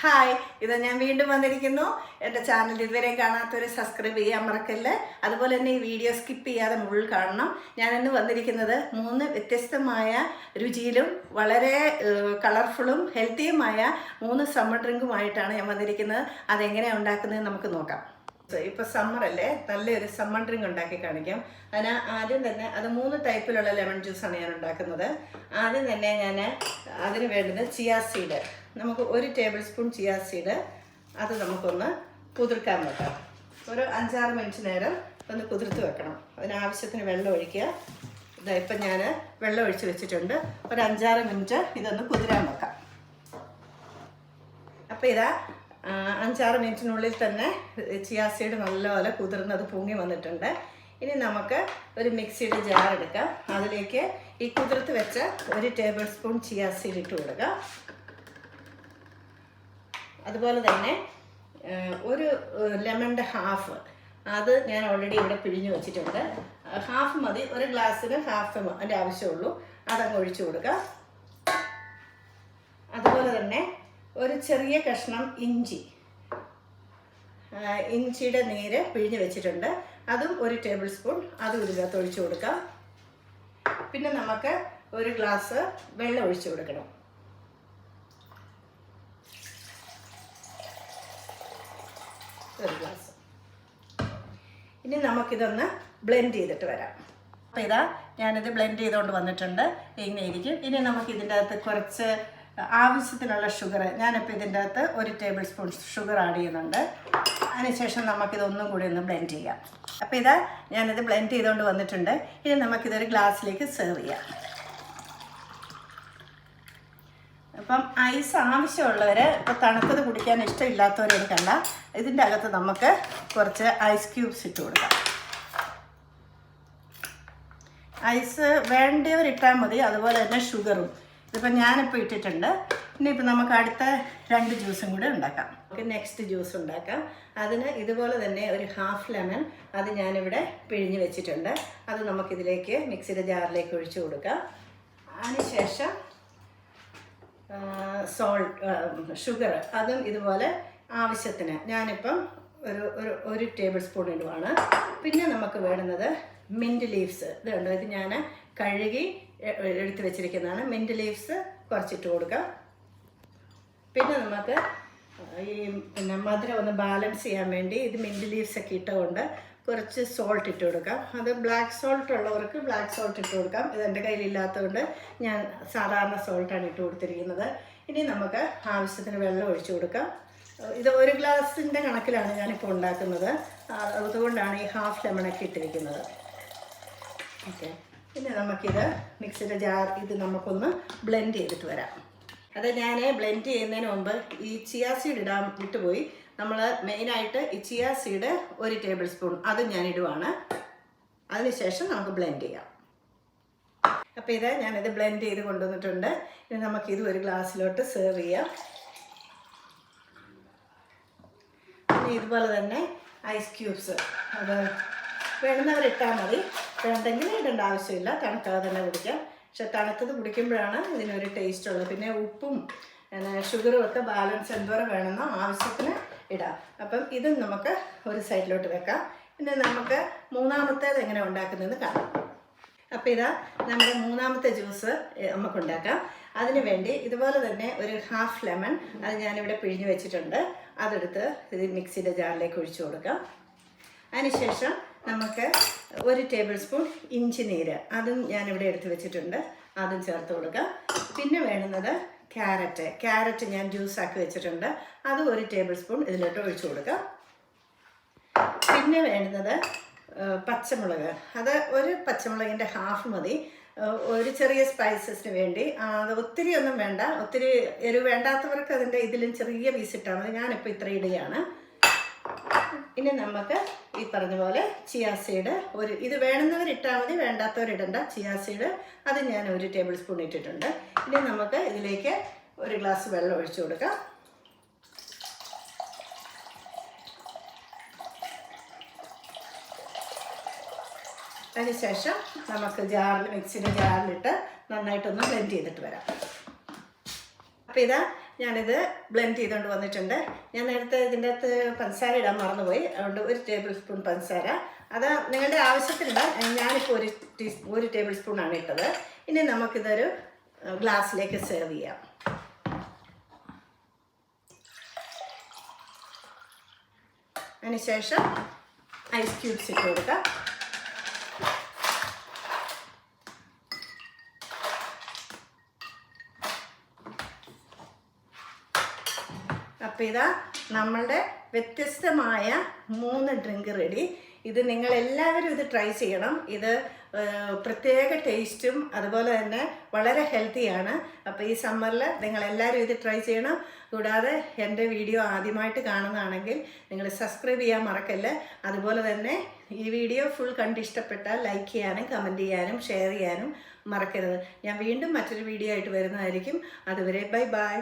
Hi ഇത് ഞാൻ വീണ്ടും വന്നിരിക്കുന്നു. എന്റെ ചാനൽ ഇതുവരെയും കാണാത്തവർ സബ്സ്ക്രൈബ് ചെയ്യാൻ മറക്കല്ലേ. അതുപോലെ തന്നെ ഈ വീഡിയോ സ്കിപ്പ് ചെയ്യാതെ മുഴുവൻ കാണണം. ഞാൻ ഇന്ന് വന്നിരിക്കുന്നത് മൂന്ന് വ്യത്യസ്തമായ രുചിയിലും വളരെ കളർഫുള്ളും ഹെൽത്തിയുമായ മൂന്ന് സമ്മർ ഡ്രിങ്കുമായിട്ടാണ് ഞാൻ വന്നിരിക്കുന്നത്. അതെങ്ങനെയാണ് ഉണ്ടാക്കുന്നത് നമുക്ക് നോക്കാം. ഇപ്പൊ സമ്മർ അല്ലേ? നല്ലൊരു സമ്മർ ഡ്രിങ്ക് ഉണ്ടാക്കി കാണിക്കാം. അതിന് ആദ്യം തന്നെ അത് മൂന്ന് ടൈപ്പിലുള്ള ലെമൺ ജ്യൂസാണ് ഞാൻ ഉണ്ടാക്കുന്നത്. ആദ്യം തന്നെ ഞാൻ അതിന് വേണ്ടുന്ന ചിയാ സീഡ് നമുക്ക് ഒരു ടേബിൾ സ്പൂൺ ചിയാ സീഡ് അത് നമുക്കൊന്ന് കുതിർക്കാൻ വെക്കാം ഒരു അഞ്ചാറ് മിനിറ്റ് നേരം ഒന്ന് കുതിർത്ത് വെക്കണം. അതിനാവശ്യത്തിന് വെള്ളം ഒഴിക്കുക. ഇതാ ഇപ്പം ഞാൻ വെള്ളം ഒഴിച്ച് വെച്ചിട്ടുണ്ട്. ഒരു അഞ്ചാറ് മിനിറ്റ് ഇതൊന്ന് കുതിരാൻ വെക്കാം. അപ്പോൾ ഇതാ അഞ്ചാറ് മിനിറ്റിനുള്ളിൽ തന്നെ ചിയാ സീഡ് നല്ലപോലെ കുതിർന്നത് പൊങ്ങി വന്നിട്ടുണ്ട്. ഇനി നമുക്ക് ഒരു മിക്സിയുടെ ജാർ എടുക്കാം. അതിലേക്ക് ഈ കുതിർത്ത് വെച്ച ഒരു ടേബിൾ സ്പൂൺ ചിയാ സീഡ് ഇട്ട് കൊടുക്കുക അതുപോലെ തന്നെ ഒരു ലെമണിന്റെ ഹാഫ്. അത് ഞാൻ ഓൾറെഡി ഇവിടെ പിഴിഞ്ഞു വെച്ചിട്ടുണ്ട്. ഹാഫ് മതി. ഒരു ഗ്ലാസ്സിന് ഹാഫ് അതിന്റെ ആവശ്യമുള്ളൂ. അതങ്ങ് ഒഴിച്ചു കൊടുക്കുക അതുപോലെ തന്നെ ഒരു ചെറിയ കഷ്ണം ഇഞ്ചി. ഇഞ്ചിയുടെ നീര് പിഴിഞ്ഞ് വെച്ചിട്ടുണ്ട്. അതും ഒരു ടേബിൾ സ്പൂൺ. അതും ഇതിനകത്ത് ഒഴിച്ചു കൊടുക്കാം. പിന്നെ നമുക്ക് ഒരു ഗ്ലാസ് വെള്ളം ഒഴിച്ചു കൊടുക്കണം. ഒരു ഗ്ലാസ്. ഇനി നമുക്കിതൊന്ന് ബ്ലെൻഡ് ചെയ്തിട്ട് വരാം. അപ്പോൾ ഇതാ ഞാനിത് ബ്ലെൻഡ് ചെയ്തുകൊണ്ട് വന്നിട്ടുണ്ട്. ഇങ്ങനെ ഇരിക്കും. ഇനി നമുക്ക് ഇതിന്റെ അകത്ത് കുറച്ച് ആവശ്യത്തിനുള്ള ഷുഗർ ഞാനിപ്പോൾ ഇതിന്റെ അകത്ത് ഒരു ടേബിൾ സ്പൂൺ ഷുഗർ ആഡ് ചെയ്യുന്നുണ്ട്. അതിനുശേഷം നമുക്കിതൊന്നും കൂടി ഒന്ന് ബ്ലെൻഡ് ചെയ്യാം. അപ്പോൾ ഇതാ ഞാനിത് ബ്ലെൻഡ് ചെയ്തുകൊണ്ട് വന്നിട്ടുണ്ട്. ഇനി നമുക്കിതൊരു ഗ്ലാസ്സിലേക്ക് സെർവ് ചെയ്യാം. അപ്പം ഐസ് ആവശ്യമുള്ളവർ ഇപ്പോൾ തണുത്തത് കുടിക്കാൻ ഇഷ്ടമില്ലാത്തവർ എനിക്കല്ല ഇതിന്റെ അകത്ത് നമുക്ക് കുറച്ച് ഐസ് ക്യൂബ്സ് ഇട്ട് കൊടുക്കാം. ഐസ് വേണ്ടവർ ഇട്ടാൽ മതി. അതുപോലെ തന്നെ ഷുഗറും. ഇതിപ്പോൾ ഞാനിപ്പോൾ ഇട്ടിട്ടുണ്ട്. ഇനിയിപ്പോൾ നമുക്ക് അടുത്ത രണ്ട് ജ്യൂസും കൂടെ ഉണ്ടാക്കാം. നമുക്ക് നെക്സ്റ്റ് ജ്യൂസ് ഉണ്ടാക്കാം. അതിന് ഇതുപോലെ തന്നെ ഒരു ഹാഫ് ലെമൺ അത് ഞാനിവിടെ പിഴിഞ്ഞ് വെച്ചിട്ടുണ്ട്. അത് നമുക്കിതിലേക്ക് മിക്സിയുടെ ജാറിലേക്ക് ഒഴിച്ചു കൊടുക്കാം. അതിനുശേഷം സോൾട്ട് ഷുഗർ അതും ഇതുപോലെ ആവശ്യത്തിന് ഞാനിപ്പം ഒരു ഒരു ഒരു ടേബിൾ സ്പൂൺ ഇടുവാണ്. പിന്നെ നമുക്ക് വേണ്ടുന്നത് മിന്റ് ലീവ്സ് ഇത് കണ്ടോ ഇത് ഞാൻ കഴുകി എടുത്തു വെച്ചിരിക്കുന്നതാണ്. മിന്റ് ലീവ്സ് കുറച്ചിട്ട് കൊടുക്കാം. പിന്നെ നമുക്ക് ഈ പിന്നെ മധുരം ഒന്ന് ബാലൻസ് ചെയ്യാൻ വേണ്ടി ഇത് മിന്റ് ലീവ്സ് ഒക്കെ ഇട്ടുകൊണ്ട് കുറച്ച് സോൾട്ട് ഇട്ട് കൊടുക്കാം. അത് ബ്ലാക്ക് സോൾട്ട് ഉള്ളവർക്ക് ബ്ലാക്ക് സോൾട്ട് ഇട്ട് കൊടുക്കാം. ഇത് എന്റെ കയ്യിലില്ലാത്തതുകൊണ്ട് ഞാൻ സാധാരണ സോൾട്ടാണ് ഇട്ട് കൊടുത്തിരിക്കുന്നത്. ഇനി നമുക്ക് ആവശ്യത്തിന് വെള്ളം ഒഴിച്ചു കൊടുക്കാം. ഇത് ഒരു ഗ്ലാസിന്റെ കണക്കിലാണ് ഞാനിപ്പോൾ ഉണ്ടാക്കുന്നത്. അതുകൊണ്ടാണ് ഈ ഹാഫ് ലെമണൊക്കെ ഇട്ടിരിക്കുന്നത്. ഓക്കെ പിന്നെ നമുക്കിത് മിക്സിയുടെ ജാർ ഇത് നമുക്കൊന്ന് ബ്ലെൻഡ് ചെയ്തിട്ട് വരാം. അത് ഞാൻ ബ്ലെൻഡ് ചെയ്യുന്നതിന് മുമ്പ് ഈ ചിയാ സീഡ് ഇടാൻ വിട്ടുപോയി. നമ്മൾ മെയിനായിട്ട് ഈ ചിയാ സീഡ് ഒരു ടേബിൾ സ്പൂൺ അത് ഞാൻ ഇടുവാണ്. അതിനുശേഷം നമുക്ക് ബ്ലെൻഡ് ചെയ്യാം. അപ്പോൾ ഇത് ഞാനിത് ബ്ലെൻഡ് ചെയ്ത് കൊണ്ടുവന്നിട്ടുണ്ട്. ഇനി നമുക്കിത് ഒരു ഗ്ലാസ്സിലോട്ട് സെർവ് ചെയ്യാം. പിന്നെ ഇതുപോലെ തന്നെ ഐസ് ക്യൂബ്സ് അത് വേണ്ടുന്നവർ ഇട്ടാൽ മതി. വേണ്ടെങ്കിൽ ഇടേണ്ട ആവശ്യമില്ല. തണുക്കാതെ തന്നെ കുടിക്കാം. പക്ഷെ തണുത്തത് കുടിക്കുമ്പോഴാണ് ഇതിനൊരു ടേസ്റ്റ് ഉള്ളത്. പിന്നെ ഉപ്പും ഷുഗറും ഒക്കെ ബാലൻസ് എന്തോരം വേണമെന്നോ ആവശ്യത്തിന് ഇടാം. അപ്പം ഇതും നമുക്ക് ഒരു സൈഡിലോട്ട് വെക്കാം. പിന്നെ നമുക്ക് മൂന്നാമത്തേത് എങ്ങനെ ഉണ്ടാക്കുന്നതെന്ന് കാണാം. അപ്പോൾ ഇതാ നമ്മുടെ മൂന്നാമത്തെ ജ്യൂസ് നമുക്ക് ഉണ്ടാക്കാം. അതിന് വേണ്ടി ഇതുപോലെ തന്നെ ഒരു ഹാഫ് ലെമൺ അത് ഞാനിവിടെ പിഴിഞ്ഞ് വെച്ചിട്ടുണ്ട്. അതെടുത്ത് ഇത് മിക്സിയുടെ ജാറിലേക്ക് ഒഴിച്ചു കൊടുക്കാം. അതിനുശേഷം നമുക്ക് ഒരു ടേബിൾ സ്പൂൺ ഇഞ്ചി നീര്. അതും ഞാനിവിടെ എടുത്ത് വെച്ചിട്ടുണ്ട്. അതും ചേർത്ത് കൊടുക്കാം. പിന്നെ വേണ്ടുന്നത് ക്യാരറ്റ്. ക്യാരറ്റ് ഞാൻ ജ്യൂസാക്കി വെച്ചിട്ടുണ്ട്. അത് ഒരു ടേബിൾ സ്പൂൺ ഇതിലോട്ട് ഒഴിച്ചു കൊടുക്കാം. പിന്നെ വേണ്ടുന്നത് പച്ചമുളക്. അത് ഒരു പച്ചമുളകിന്റെ ഹാഫ് മതി. ഒരു ചെറിയ സ്പൈസസിന് വേണ്ടി. അത് ഒത്തിരി ഒന്നും വേണ്ട. ഒത്തിരി എരിവ് വേണ്ടാത്തവർക്ക് അതിന്റെ ഇതിലും ചെറിയ പീസ് ഇട്ടാൽ മതി. ഞാനിപ്പോൾ ഇത്ര ഇടുകയാണ്. ഇനി നമുക്ക് ഈ പറഞ്ഞ പോലെ ചിയാസീഡ് ഒരു ഇത് വേണമെന്നവർ ഇട്ടാൽ മതി വേണ്ടാത്തവർ ഇടണ്ട. ചിയാ സീഡ് അത് ഞാൻ ഒരു ടേബിൾ സ്പൂൺ ഇട്ടിട്ടുണ്ട്. ഇനി നമുക്ക് ഇതിലേക്ക് ഒരു ഗ്ലാസ് വെള്ളം ഒഴിച്ചു കൊടുക്കാം. അതിനുശേഷം നമുക്ക് ജാറിൽ മിക്സിന്റെ ജാറിലിട്ട് നന്നായിട്ടൊന്ന് ബ്ലെൻഡ് ചെയ്തിട്ട് വരാം. അപ്പോൾ ഇതാ ഞാനിത് ബ്ലെൻഡ് ചെയ്തുകൊണ്ട് വന്നിട്ടുണ്ട്. ഞാൻ നേരത്തെ ഇതിന്റെ അകത്ത് പഞ്ചസാര ഇടാൻ മറന്നുപോയി. അതുകൊണ്ട് ഒരു ടേബിൾ സ്പൂൺ പഞ്ചസാര. അത് നിങ്ങളുടെ ആവശ്യത്തിനുണ്ട് ഞാനിപ്പോൾ ഒരു ടീ ഒരു ടേബിൾ സ്പൂണാണ് ഇട്ടത്. ഇനി നമുക്കിതൊരു ഗ്ലാസ്സിലേക്ക് സെർവ് ചെയ്യാം. അതിനുശേഷം ഐസ് ക്യൂബ്സ് ഇട്ട് കൊടുക്കാം. അപ്പോൾ ഇതാ നമ്മളുടെ വ്യത്യസ്തമായ മൂന്ന് ഡ്രിങ്ക് റെഡി ഇത് നിങ്ങൾ എല്ലാവരും ഇത് ട്രൈ ചെയ്യണം. ഇത് പ്രത്യേക ടേസ്റ്റും അതുപോലെ തന്നെ വളരെ ഹെൽത്തിയാണ് അപ്പോൾ ഈ സമ്മറിൽ നിങ്ങൾ എല്ലാവരും ഇത് ട്രൈ ചെയ്യണം. കൂടാതെ എന്റെ വീഡിയോ ആദ്യമായിട്ട് കാണുന്നതാണെങ്കിൽ നിങ്ങൾ സബ്സ്ക്രൈബ് ചെയ്യാൻ മറക്കല്ല. അതുപോലെ തന്നെ ഈ വീഡിയോ ഫുൾ കണ്ട് ഇഷ്ടപ്പെട്ടാൽ ലൈക്ക് ചെയ്യാനും കമന്റ് ചെയ്യാനും ഷെയർ ചെയ്യാനും മറക്കരുത്. ഞാൻ വീണ്ടും മറ്റൊരു വീഡിയോ ആയിട്ട് വരുന്നതായിരിക്കും. അതുവരെ ബൈ ബൈ